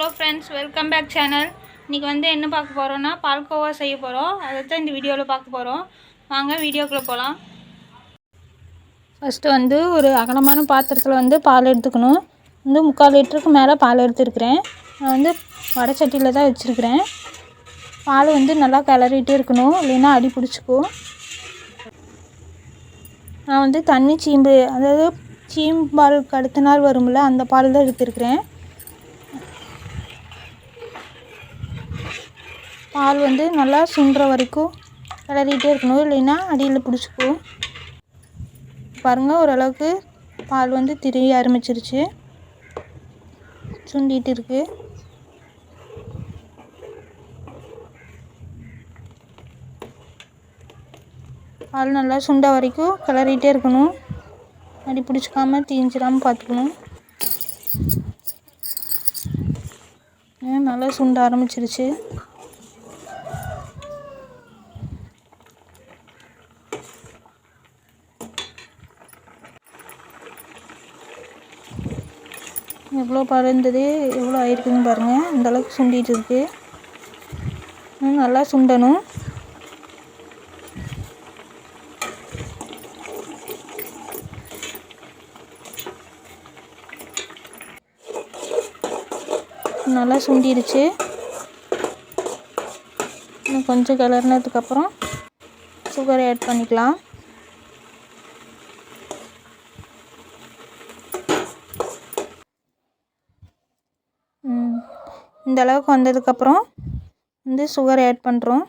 Hello friends welcome back channel இன்றைக்கி வந்து என்ன பார்க்க போகிறோன்னா பால்கோவா செய்ய போகிறோம் அதை தான் இந்த வீடியோவில் பார்க்க போகிறோம் வாங்க வீடியோக்குள்ளே போகலாம் ஃபஸ்ட்டு வந்து ஒரு அகலமான பாத்திரத்தில் வந்து பால் எடுத்துக்கணும். வந்து முக்கால் லிட்டருக்கு மேலே பால் எடுத்துருக்குறேன். நான் வந்து வடச்சட்டியில் தான் வச்சுருக்கிறேன். பால் வந்து நல்லா கிளறிட்டு இருக்கணும். இல்லைன்னா அடி பிடிச்சிக்கும் நான் வந்து தண்ணி சீம்பு அதாவது சீம்பாலுக்கு அடுத்த நாள் வரும்ல அந்த பால் தான் எடுத்துருக்கிறேன். பால் வந்து நல்லா சுண்டுற வரைக்கும் கிளறிகிட்டே இருக்கணும். இல்லைன்னா அடியில் பிடிச்சிக்கும் பாருங்கள் ஓரளவுக்கு பால் வந்து திரிய ஆரம்பிச்சிருச்சு. சுண்டிகிட்டு இருக்குது பால் நல்லா சுண்ட வரைக்கும் கிளறிகிட்டே இருக்கணும். அடி பிடிச்சிக்காமல் தீஞ்சிடாமல் பார்த்துக்கணும். நல்லா சுண்ட ஆரம்பிச்சிருச்சு. எவ்வளோ பறந்தது இருந்தது எவ்வளோ ஆயிருக்குன்னு பாருங்கள் இந்த அளவுக்கு சுண்டிட்டு இருக்கு. நல்லா சுண்டணும். நல்லா சுண்டிடுச்சு. இன்னும் கொஞ்சம் கிளறினதுக்கப்புறம் சுகரை ஆட் பண்ணிக்கலாம். இந்த அளவுக்கு வந்ததுக்கப்புறம் வந்து சுகர் ஆட் பண்ணுறோம்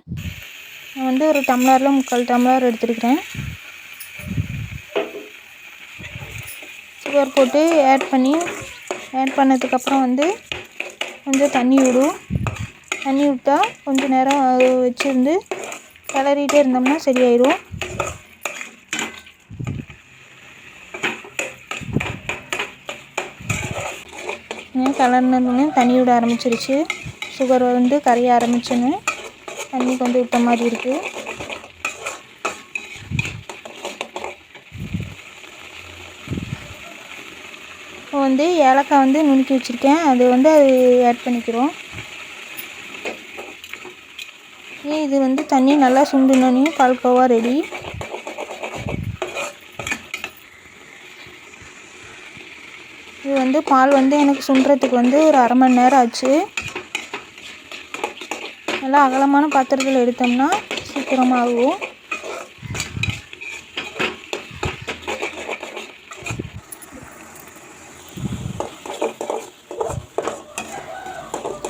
நான் வந்து ஒரு டம்ளரில் முக்கால் டம்ளர் எடுத்துருக்கிறேன். சுகர் போட்டு ஆட் பண்ணி ஆட் பண்ணதுக்கப்புறம் வந்து கொஞ்சம் தண்ணி விடும். தண்ணி விட்டா கொஞ்சம் நேரம் வச்சுருந்து கிளறிட்டே இருந்தோம்னா சரியாயிடும் கலர்னதுன்னு தண்ணி விட ஆரம்பிச்சிருச்சு. சுகர் வந்து கரைய ஆரம்பிச்சுன்னு தண்ணி கொண்டு விட்ட மாதிரி இருக்குது இப்போ வந்து ஏலக்காய் வந்து நுணுக்கி வச்சுருக்கேன். அது வந்து அது ஆட் பண்ணிக்கிறோம். இது வந்து தண்ணி நல்லா சுண்டுனோடனே பால்கோவா ரெடி இது வந்து பால் வந்து எனக்கு சுண்டுறதுக்கு வந்து ஒரு அரை மணி நேரம் ஆச்சு. நல்லா அகலமான பாத்திரத்தில் எடுத்தோம்னா சீக்கிரமாகவும்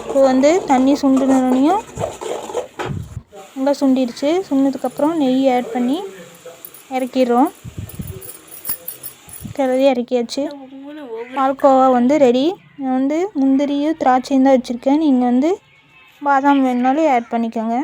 இப்போ வந்து தண்ணி சுண்டுனோடனையும் நல்லா சுண்டிடுச்சு. சுண்டதுக்கப்புறம் நெய் ஆட் பண்ணி இறக்கிடுறோம். கிளறி இறக்கியாச்சு. பால்கோவா வந்து ரெடி நான் வந்து முந்திரியும் திராட்சையும் தான் வச்சுருக்கேன். நீங்கள் வந்து பாதாம் வேணுனாலும் ஆட் பண்ணிக்கோங்க.